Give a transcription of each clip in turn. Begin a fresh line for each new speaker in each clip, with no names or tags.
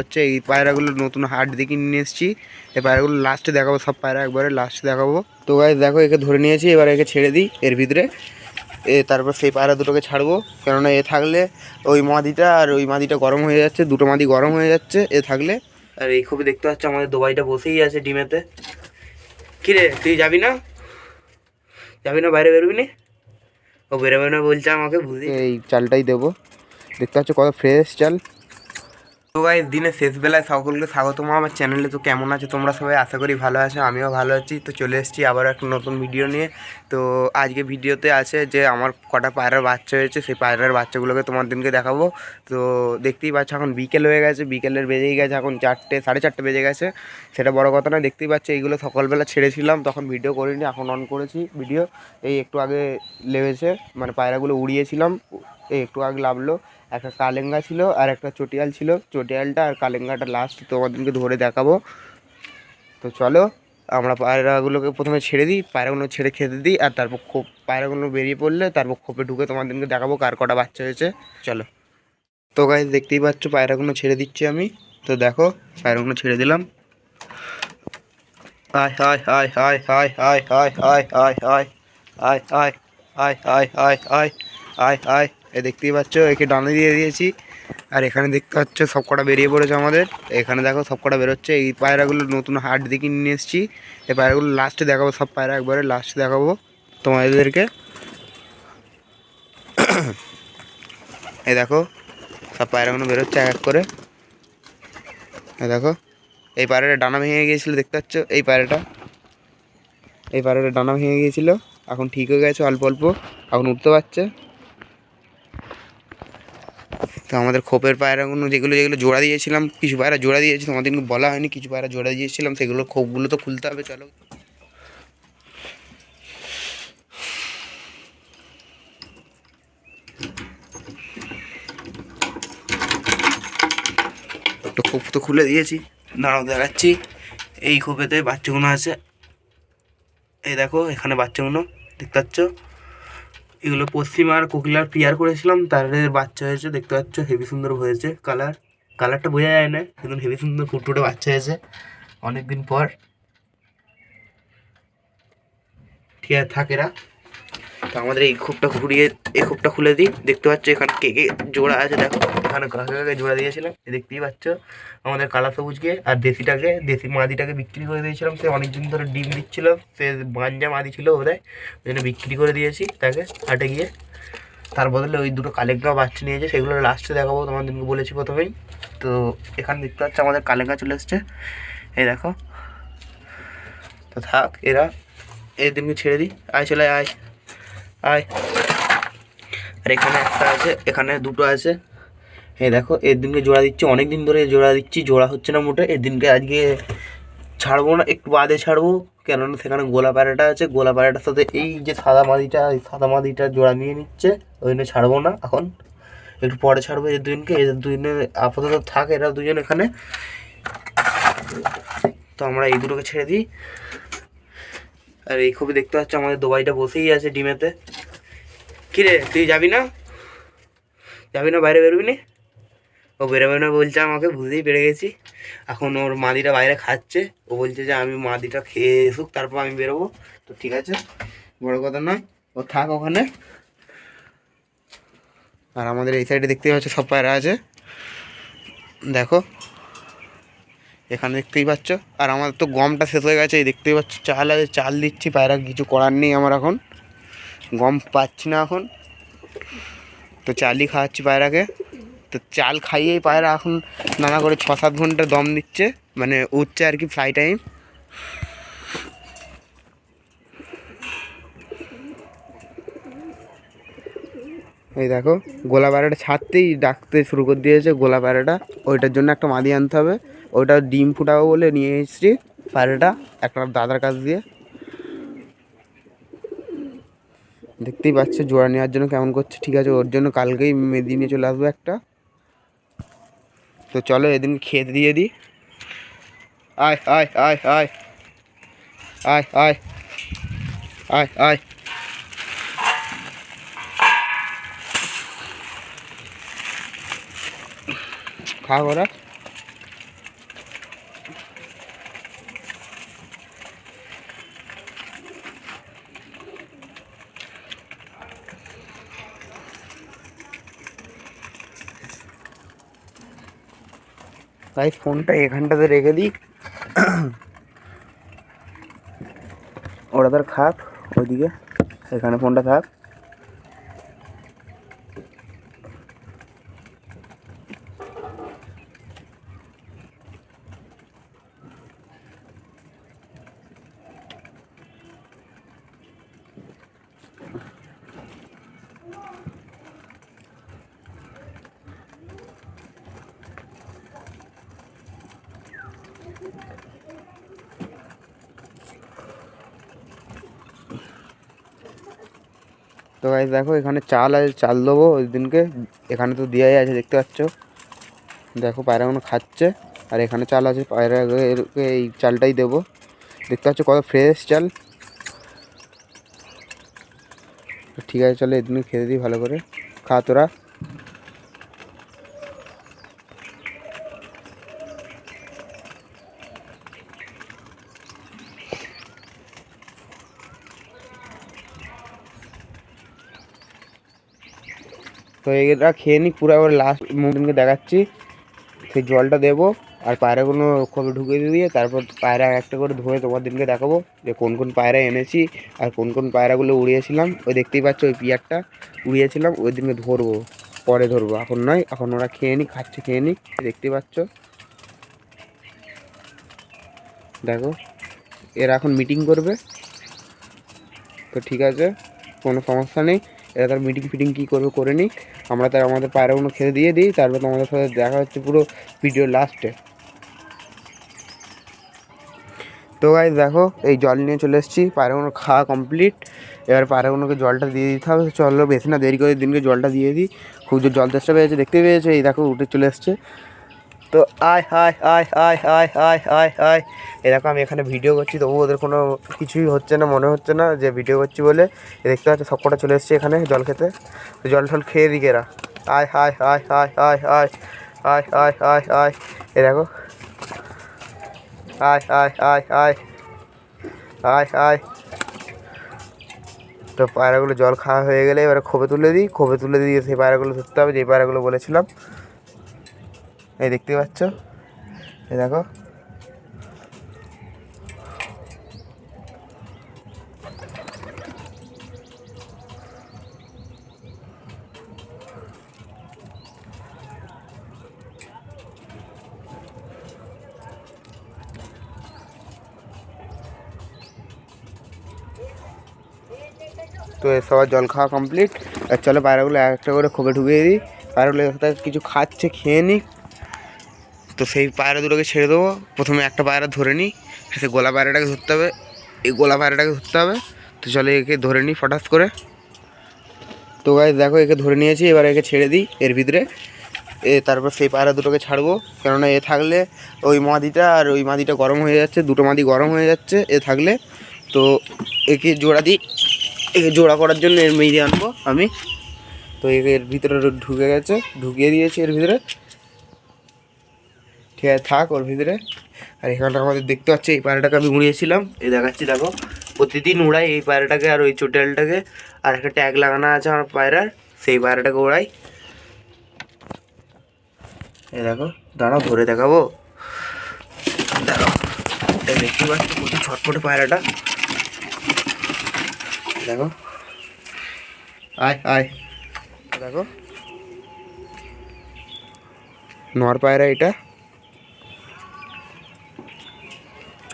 হচ্ছে এই পায়রাগুলো নতুন হাট দেখে নিয়ে এসেছি। এই পায়রাগুলো লাস্টে দেখাবো, সব পায়রা একবারে লাস্টে দেখাবো। তো গাই দেখো, একে ধরে নিয়েছি, এবার একে ছেড়ে দিই এর ভিতরে। এ তারপর সেই পায়রা দুটোকে ছাড়বো, কেননা এ থাকলে ওই মাদিটা আর ওই মাদিটা গরম হয়ে যাচ্ছে, দুটো মাদি গরম হয়ে যাচ্ছে, এ থাকলে। আর এই খুবই দেখতে পাচ্ছ, আমাদের দোবাইটা বসেই আছে ডিমেতে। কিরে তুই যাবি না? যাবি না, বাইরে বেরোবি নি? ও বেরোবে না বলছে আমাকে বুঝি এই চালটাই দেবো। দেখতে পাচ্ছ কত ফ্রেশ চাল। তো ভাই, দিনের শেষ বেলায় সকলকে স্বাগতম। আমার চ্যানেলে তো কেমন আছে? তোমরা সবাই আশা করি ভালো আছো, আমিও ভালো আছি। তো চলে এসেছি আবার একটা নতুন ভিডিও নিয়ে। তো আজকে ভিডিওতে আছে যে, আমার কটা পায়রার বাচ্চা হয়েছে, সেই পায়রার বাচ্চাগুলোকে তোমার দিনকে দেখাবো। তো দেখতেই পাচ্ছ, এখন বিকেল হয়ে গেছে, বিকেলের বেজেই গেছে, এখন চারটে, সাড়ে চারটে বেজে গেছে। সেটা বড় কথা না দেখতেই পাচ্ছ, এইগুলো সকালবেলা ছেড়েছিলাম, তখন ভিডিও করিনি, এখন অন করেছি ভিডিও এই একটু আগে লেগেছে মানে পায়রাগুলো উড়িয়েছিলাম, এই একটু আগে লাভলো। একটা কালেঙ্গা ছিল আর একটা চটিয়াল ছিল চটিয়ালটা আর কালেঙ্গাটা লাস্ট তোমাদেরকে ধরে দেখাবো তো চলো আমরা পায়রাগুলোকে প্রথমে ছেড়ে দিই পায়রাগুলো ছেড়ে খেতে দিই আর তারপর খোপ পায়রাগুলো বেরিয়ে পড়লে তারপর খোপে ঢুকে তোমাদেরকে দেখাবো কার কটা বাচ্চা হয়েছে চলো তো গাই দেখতেই পাচ্ছ পায়রাগুলো ছেড়ে দিচ্ছি আমি তো দেখো পায়রাগুলো ছেড়ে দিলাম আয় আয় আয় আয় আয় আয় আয় আয় আয় আয় আয় আয় আয় আয় আয় আয় আয় আয় এ দেখতেই পাচ্ছ, একে ডানে দিয়ে দিয়েছি। আর এখানে দেখতে পাচ্ছ সব কটা বেরিয়ে পড়েছে আমাদের। এখানে দেখো সব কটা বেরোচ্ছে। এই পায়রাগুলো নতুন হাট দেখে নিয়ে এসেছি। এই পায়রাগুলো লাস্টে দেখাবো, সব পায়রা একবারে লাস্টে দেখাবো তোমাদেরকে। এই দেখো, সব পায়রাগুলো বেরোচ্ছে এক এক করে। এই দেখো, এই পায়রাটা ডানা ভেঙে গিয়েছিল, দেখতে পাচ্ছ? এই পায়রাটা। এই পায়রাটা ডানা ভেঙে গিয়েছিল, এখন ঠিক হয়ে গেছে, অল্প অল্প, এখন উঠতে পারছে। তো আমাদের খোপের পায়রাগুলো যেগুলো যেগুলো জোড়া দিয়েছিলাম, কিছু পায়রা জোড়া দিয়েছি তোমাদেরকে বলা হয়নি, কিছু পায়রা জোড়া দিয়েছিলাম, সেগুলো খোপগুলো তো খুলতে হবে, চলো। একটা খোপ তো খুলে দিয়েছি, দাঁড়াও দেখাচ্ছি, এই খোপেতে বাচ্চাগুলো আছে। এই দেখো, এখানে বাচ্চাগুলো, দেখতে পাচ্ছ? এগুলো পশ্চিম আর কোকিলার পিয়ার করেছিলাম তাদের বাচ্চা হয়েছে, দেখতে পাচ্ছ হেভি সুন্দর হয়েছে কালার কালারটা বোঝা যায় না কিন্তু হেভি সুন্দর ফুটফুটে বাচ্চা হয়েছে, অনেকদিন পর। ঠিক আছে, থাক এরা। তো আমাদের এই খোপটা ঘুরিয়ে, এই খোপটা খুলে দিই। দেখতে পাচ্ছ এখানে কে কে জোড়া আছে, দেখো। এখানে কাকে কাকে জোড়া দিয়েছিলাম দেখতেই পাচ্ছ। আমাদের কালা সবুজকে আর দেশিটাকে, দেশি মাদিটাকে বিক্রি করে দিয়েছিলাম। সে অনেক দিন ধরে ডিম দিচ্ছিল, সে বাঞ্জা মাদি ছিল ওদের, ওই জন্য বিক্রি করে দিয়েছি তাকে হাটে গিয়ে। তার বদলে ওই দুটো কালেঙ্গা বাচ্চা নিয়েছে, সেগুলো লাস্টে দেখাবো, তোমাদেরকে বলেছি প্রথমেই। তো এখানে দেখতে পাচ্ছ আমাদের কালেঙ্গা চলে এসছে। এই দেখো। তো থাক, এরা এই দিনকে ছেড়ে দিই। আয়, চলে আয়। আয়। আর এখানে একটা আছে, এখানে দুটো আছে। এই দেখো, এর দিনকে জোড়া দিচ্ছি অনেক দিন ধরে জোড়া দিচ্ছি, জোড়া হচ্ছে না মোটে। এর দিনকে আজকে ছাড়বো না, একটু বাদে ছাড়বো, কেননা সেখানে গোলা প্যারাটা আছে। গোলা প্যারাটার সাথে এই যে সাদা মাদিটা, এই সাদা মাদিটা জোড়া নিয়ে নিচ্ছে, ওই জন্য ছাড়বো না এখন। একটু পরে ছাড়বো এদের দুদিনকে এদের দুদিনে আপাতত থাক, এরা দুজন এখানে। তো আমরা এই দুটোকে ছেড়ে দিই। আর এই খুবই দেখতে পাচ্ছ আমাদের দোবাইটা বসেই আছে ডিমেতে। কিরে, তুই যাবি না? যাবি না, বাইরে বেরোবি নি? ও বেরোবে না বলছে আমাকে, বুঝতেই পেরে গেছি। এখন ওর মাদিটা বাইরে খাচ্ছে। ও বলছে যে আমি মাদিটা খেয়ে এসুক, তারপর আমি বেরোবো। তো ঠিক আছে, বড় কথা নয়, ও থাক ওখানে। আর আমাদের এই সাইডে দেখতেই পাচ্ছ সব পায়রা আছে। দেখো এখানে দেখতেই পাচ্ছ। আর আমার তো গমটা শেষ হয়ে গেছে, এই দেখতেই পাচ্ছ, চাল আছে, চাল দিচ্ছি, পায়রা কিছু করার নেই আমার এখন। গম পাচ্ছি না এখন। তো চালই খাওয়াচ্ছি পায়রাকে তো চাল খাইয়েই পায়রা এখন নানা করে ছ সাত ঘণ্টা দম দিচ্ছে মানে উঠছে আর কি ফ্লাই টাইম এই দেখো, গোলা পায়রাটা ছাড়তেই ডাকতে শুরু করে দিয়েছে গোলা পায়রাটা ওইটার জন্য একটা মাদি আনতে হবে। ওইটা ডিম ফুটাবো বলে নিয়ে এসেছি পায়রাটা একটা দাদার কাছ দিয়ে। দেখতেই পাচ্ছ, জোড়া নেওয়ার জন্য কেমন করছে। ঠিক আছে, ওর জন্য কালকেই মেদি নিয়ে চলে আসব একটা। তো চলো এদিন খেতে দিয়ে দিই। আয় আয় আয় আয় আয় আয় আয় আয়। खा हो रहा भाई फ़ोन टा एक घंटा से रेखे दी। और अदर खाक ओदी के फ़ोन था। थाक তো গাইজ দেখো, এখানে চাল আছে, চাল দেবো ওই দিনকে। এখানে তো দেওয়াই আছে, দেখতে পাচ্ছ? দেখো পায়রাগুলো খাচ্ছে। আর এখানে চাল আছে, পায়রা এই চালটাই দেবো। দেখতে পাচ্ছ কত ফ্রেশ চাল? ঠিক আছে, চলো এদিন খেতে দিই ভালো করে। খা তোরা। তো এরা খেয়ে নিই পুরো আবার লাস্ট মুভিনকে দেখাচ্ছি। সেই জলটা দেবো, আর পায়রাগুলো খোপে ঢুকিয়ে দিয়ে তারপর পায়রা একটা করে ধুয়ে তোমার দিনকে দেখাবো, যে কোন কোন পায়রা এনেছি আর কোন কোন পায়রাগুলো উড়িয়েছিলাম। ওই দেখতেই পাচ্ছ ওই পিয়ারটা উড়িয়েছিলাম, ওই দিনকে ধরবো, পরে ধরবো। এখন নয়, এখন ওরা খেয়ে নি খাচ্ছে, খেয়ে নি দেখতেই পাচ্ছ। দেখো, এরা এখন মিটিং করবে। তো ঠিক আছে, কোনো সমস্যা নেই, এরা তার মিটিং ফিটিং কী করবে, করে নিই আমরা তার আমাদের পায়রাগুলো খেতে দিয়ে দিই, তারপর তোমাদের সাথে দেখা হচ্ছে পুরো ভিডিও লাস্টে তো গাই দেখো, এই জল নিয়ে চলে এসেছি পায়রাগুলো খাওয়া কমপ্লিট এবার পায়রাগুলোকে জলটা দিয়ে দিতে হবে, চলো বেশি না, দেরি করে দিনকে জলটা দিয়ে দিই। খুব জল চেষ্টা পেয়েছে, দেখতে পেয়েছে, এই দেখো, উঠে চলে এসছে। তো আয় আয় আয় আয় আয় আয় আয় আয় এরকম আমি এখানে ভিডিও করছি তবু ওদের কোনো কিছুই হচ্ছে না মনে হচ্ছে না যে ভিডিও করছি বলে দেখতে পাচ্ছ সবকটা চলে এসছে এখানে জল খেতে তো জল টল খেয়ে দিকে এরা আয় আয় আয় আয় আয় আয় আয় আয় আয় আয় এ দেখো আয় আয় আয় আয় আয় আয় তো পায়রাগুলো জল খাওয়া হয়ে গেলে এবারে খোপে তুলে দিই খোপে তুলে দিয়ে সেই পায়রাগুলো ধরতে হবে যেই পায়রাগুলো বলেছিলাম এই দেখতে পাচ্ছ? এই দেখো। তো সবার জল খাওয়া কমপ্লিট আর চলো পায়রাগুলো একটা করে খোপে ঢুকিয়ে দিই। পায়রাগুলো কিছু খাচ্ছে, খেয়ে নিই তো সেই পায়রা দুটোকে ছেড়ে দেবো। প্রথমে একটা পায়রা ধরে নিই সে গোলা পায়রাটাকে ধরতে হবে। এই গোলা পায়রাটাকে ধরতে হবে। তো চলে একে ধরে নিই ফটাস করে। তো গাই দেখো একে ধরে নিয়েছি, এবার একে ছেড়ে দিই এর ভিতরে। এ তারপর সেই পায়রা দুটোকে ছাড়বো। কেননা এ থাকলে ওই মাদিটা আর ওই মাদিটা গরম হয়ে যাচ্ছে, দুটো মাদি গরম হয়ে যাচ্ছে এ থাকলে। তো একে জোড়া দিই। একে জোড়া করার জন্য এর মেয়ে আনব আমি। তো এর ভিতরে ঢুকে গেছে, ঢুকিয়ে দিয়েছি এর ভিতরে। থাক ওর ভিতরে। আর এখানটা আমাদের দেখতে পাচ্ছি, এই পায়রাটাকে আমি উড়িয়েছিলাম। এই দেখাচ্ছি, দেখো, প্রতিদিন উড়াই এই পায়রাটাকে আর ওই চোটেলটাকে। আর একটা ট্যাগ লাগানো আছে আমার পায়রার, সেই পায়রাটাকে উড়াই। এ দেখো, দাঁড়াও, ধরে দেখাবো। দেখো এই দেখতে পাচ্ছি প্রচুর ছটফটে পায়রাটা। দেখো, আয় আয়। দেখো, নর পায়রা এটা।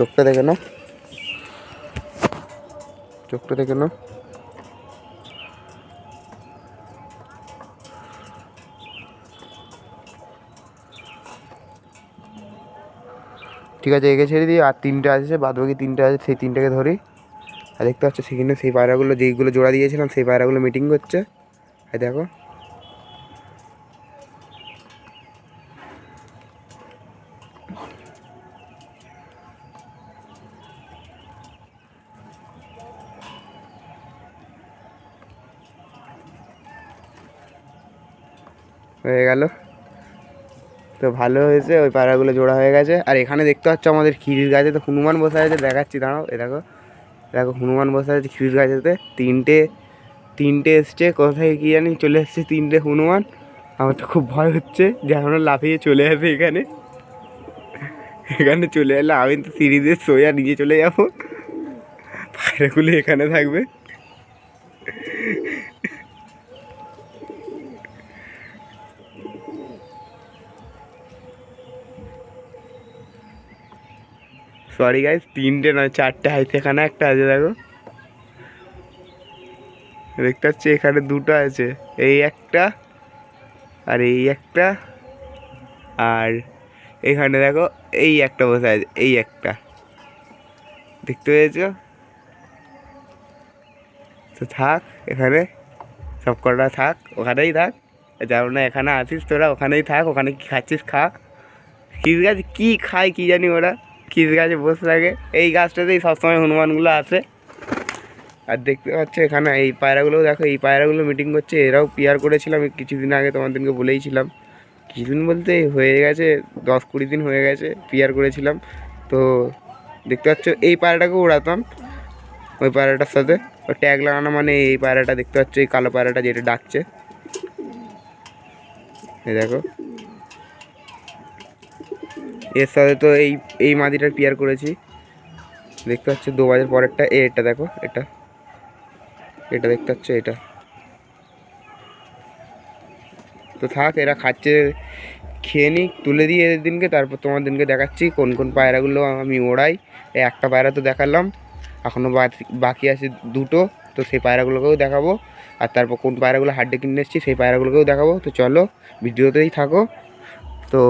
চোখটা দেখে নাও। চোখটা দেখে নাও। ঠিক আছে, একে ছেড়ে দিই। আর তিনটে আছে বাদ বাকি তিনটে আছে, সেই তিনটাকে ধরি। আর দেখতে পাচ্ছ, সেখানে সেই পায়রাগুলো যেইগুলো জোড়া দিয়েছিলাম, সেই পায়রাগুলো মিটিং করছে। আর দেখো হয়ে গেল তো ভালো হয়েছে, ওই পায়রাগুলো জোড়া হয়ে গেছে। আর এখানে দেখতে পাচ্ছ আমাদের ক্ষীরির গাছে তো হনুমান বসে আছে, দেখাচ্ছি, দাঁড়াও, এ দেখো দেখো, হনুমান বসে আছে ক্ষীরির গাছেতে। তিনটে তিনটে এসছে, কোথায় কি জানি চলে এসছে তিনটে হনুমান। আমার তো খুব ভয় হচ্ছে যে আমরা লাফিয়ে চলে আসে এখানে। এখানে চলে এলে আমি তো দিয়ে সোয়া নিচে চলে যাব। পায়রাগুলো এখানে থাকবে। সরি গাইস তিনটে নয় চারটে হাইতে এখানে, একটা আছে, দেখো। দেখতে পাচ্ছি এখানে দুটো আছে, এই একটা আর এই একটা আর এখানে দেখো, এই একটা বসে আছে, এই একটা। দেখতে পেয়েছ? তো থাক, এখানে সব কটা থাক, ওখানেই থাক। যাও না, এখানে আসিস তোরা, ওখানেই থাক, ওখানে কি খাচ্ছিস খা। কিস গাছ কী খায়, কী জানি ওরা। কিস গাছে বসে থাকে। এই গাছটাতেই সবসময় হনুমানগুলো আসে। আর দেখতে পাচ্ছ এখানে এই পায়রাগুলো দেখো, এই পায়রাগুলো মিটিং করছে। এরাও পিয়ার করেছিলাম কিছুদিন আগে তোমাদেরকে বলেইছিলাম। কিছুদিন বলতে হয়ে গেছে, দশ কুড়ি দিন হয়ে গেছে পিয়ার করেছিলাম। তো দেখতে পাচ্ছ, এই পায়রাটাকে উড়াতাম, ওই পায়রাটার সাথে। ও ট্যাগ লাগানো মানে এই পায়রাটা, দেখতে পাচ্ছ এই কালো পায়রাটা যেটা ডাকছে। দেখো। এর সাথে তো এই এই মাদিটার পেয়ার করেছি। দেখতে পাচ্ছ দু বাজার পরেরটা এটা দেখো, এটা। এটা দেখতে পাচ্ছ এটা। তো থাক, এরা খাচ্ছে, খেয়ে নিক, তুলে দিই এদের দিনকে, তারপর তোমার দিনকে দেখাচ্ছি, কোন কোন পায়রাগুলো আমি ওড়াই। এই একটা পায়রা তো দেখালাম এখনও বাকি আছে দুটো, তো সেই পায়রাগুলোকেও দেখাবো। আর তারপর কোন পায়রাগুলো হাড্ডে কিনে এসেছি, সেই পায়রাগুলোকেও দেখাবো। তো চলো, ভিডিওতেই থাকো। তো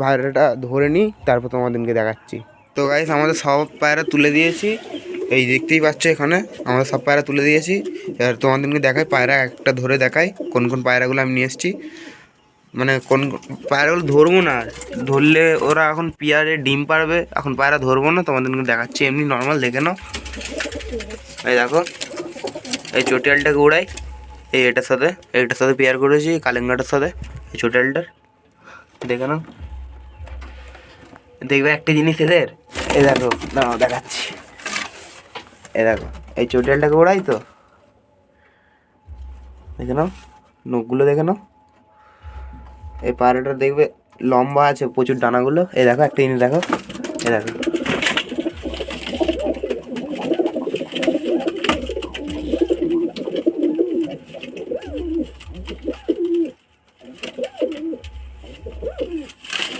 পায়রাটা ধরে নিই, তারপর তোমাদেরকে দেখাচ্ছি। তো গাইস আমাদের সব পায়রা তুলে দিয়েছি। এই দেখতেই পাচ্ছ এখানে, আমরা সব পায়রা তুলে দিয়েছি। এবার তোমাদেরকে দেখাই, পায়রা একটা ধরে দেখাই, কোন কোন পায়রাগুলো আমি নিয়ে এসেছি। মানে কোন পায়রাগুলো ধরবো না, ধরলে ওরা এখন পিয়ারে ডিম পারবে এখন পায়রা ধরবো না তোমাদেরকে দেখাচ্ছি, এমনি নর্মাল দেখে নাও। এই দেখো, এই চটিয়ালটাকে উড়াই, এই এটার সাথে, এইটার সাথে পেয়ার করেছি, কালেঙ্গাটার সাথে, এই চটিয়ালটার, দেখে নাও। দেখবে একটা জিনিস এদের? এ দেখো না দেখাচ্ছি। এ দেখো, এই চটিয়ালটাকে ওড়াই তো? দেখে নাও, নখগুলো দেখে নাও। এই পাহাড়টা দেখবে লম্বা আছে, প্রচুর ডানাগুলো। এ দেখো, একটা জিনিস দেখো। এ দেখো।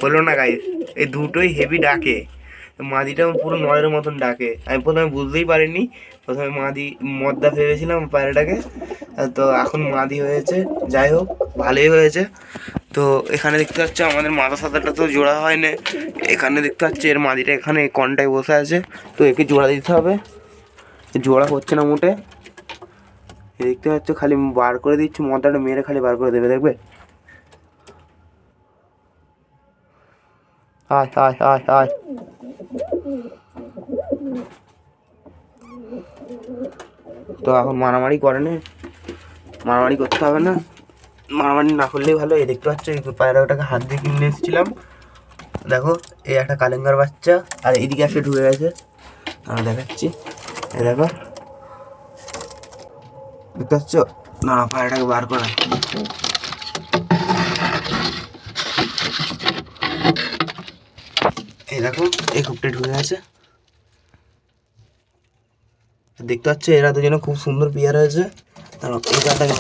বলল না গাইস এই দুটোই হেভি ডাকে। মাদিটা পুরো নয়ের মতন ডাকে। আমি প্রথমে বুঝতেই পারিনি। প্রথমে মাদি মদ্দা ভেবেছিলাম পায়রাটাকে। তো এখন মাদি হয়েছে। যাই হোক, ভালোই হয়েছে। তো এখানে দেখতে পাচ্ছ, আমাদের মাথা সাদাটা তো জোড়া হয় না এখানে দেখতে পাচ্ছি, এর মাদিটা এখানে কনটায় বসে আছে। তো একে জোড়া দিতে হবে। জোড়া হচ্ছে না মোটে। দেখতে পাচ্ছ, খালি বার করে দিচ্ছি মদাটা মেরে খালি বার করে দেবে, দেখবে? আয় আয় আয় আয় তো এখন মারামারি করে না মারামারি করতে হবে না। মারামারি না করলেই ভালো। এই দেখতে পাচ্ছ পায়রাটাকে হাত দিয়ে কিনে এসেছিলাম। দেখো, এই একটা কালেঙ্গার বাচ্চা, আর এদিকে একটা ঢুকে গেছে। আমি দেখাচ্ছি। এই দেখো। দেখতে পাচ্ছ? না, পায়রাটাকে বার করা। দেখো, এই খুবটা ঢুকে গেছে। দেখতে পাচ্ছ, এরা দুজনে খুব সুন্দর পেয়ার হয়েছে। তারপর এই কারটাকে।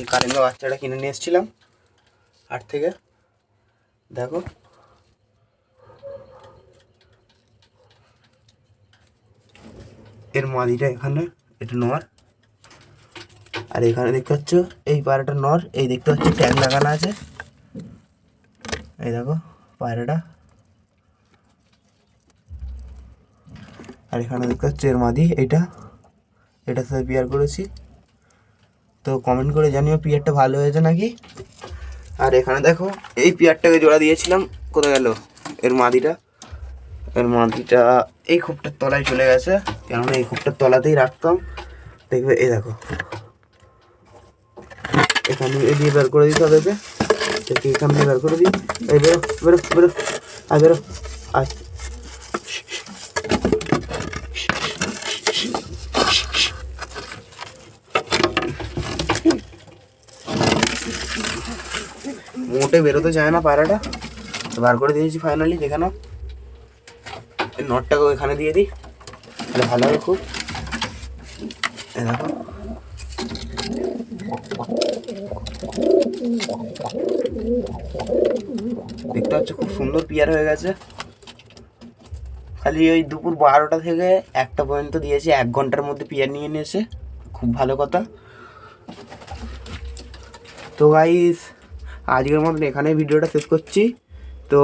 এই কারেঙ্গা বাচ্চাটা কিনে নিয়ে এসেছিলাম হাট থেকে। দেখো। এর মাদিটা এখানে, এটা নর। আর এখানে দেখতে পাচ্ছ, এই পায়রাটা নর, এই দেখতে পাচ্ছ ট্যাগ লাগানো আছে। এই দেখো, পায়রাটা। আর এখানে দেখতে পাচ্ছ, এর মাদি, এটা। এটার সাথে পেয়ার করেছি। তো কমেন্ট করে জানিও পিয়ারটা ভালো হয়েছে নাকি? আর এখানে দেখো, এই পিয়ারটাকে জোড়া দিয়েছিলাম, কোথায় গেল? এর মাদিটা। এর মাদিটা এই খোপটার তলায় চলে গেছে, কেননা এই খোপটার তলাতেই রাখতাম। দেখবে, এই দেখো। এখানে দিয়ে বের করে একে। একে এখান দিয়ে বের করে দিই। এই বেরো বেরো বেরো। আয় বেরো। আয়। মোটে বেরোতে চায় না পায়রাটা, তো বার করে দিয়েছি ফাইনালি দেখে নাও। এই নটটাকেও এখানে দিয়ে দিই, তাহলে ভালো হবে খুব। দেখো। দেখতে পাচ্ছ খুব সুন্দর পিয়ার হয়ে গেছে। খালি ওই দুপুর বারোটা থেকে একটা পর্যন্ত দিয়েছি, এক ঘণ্টার মধ্যে পিয়ার নিয়ে নিয়েছে। খুব ভালো কথা। তো গাইস আজকের মতন এখানে ভিডিওটা শেষ করছি। তো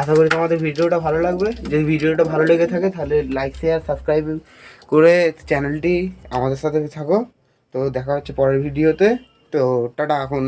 আশা করি তোমাদের ভিডিওটা ভালো লাগবে। যদি ভিডিওটা ভালো লেগে থাকে তাহলে লাইক শেয়ার সাবস্ক্রাইব করে চ্যানেলটি আমাদের সাথে থাকো। তো দেখা হচ্ছে পরের ভিডিওতে। তো টাটা এখন।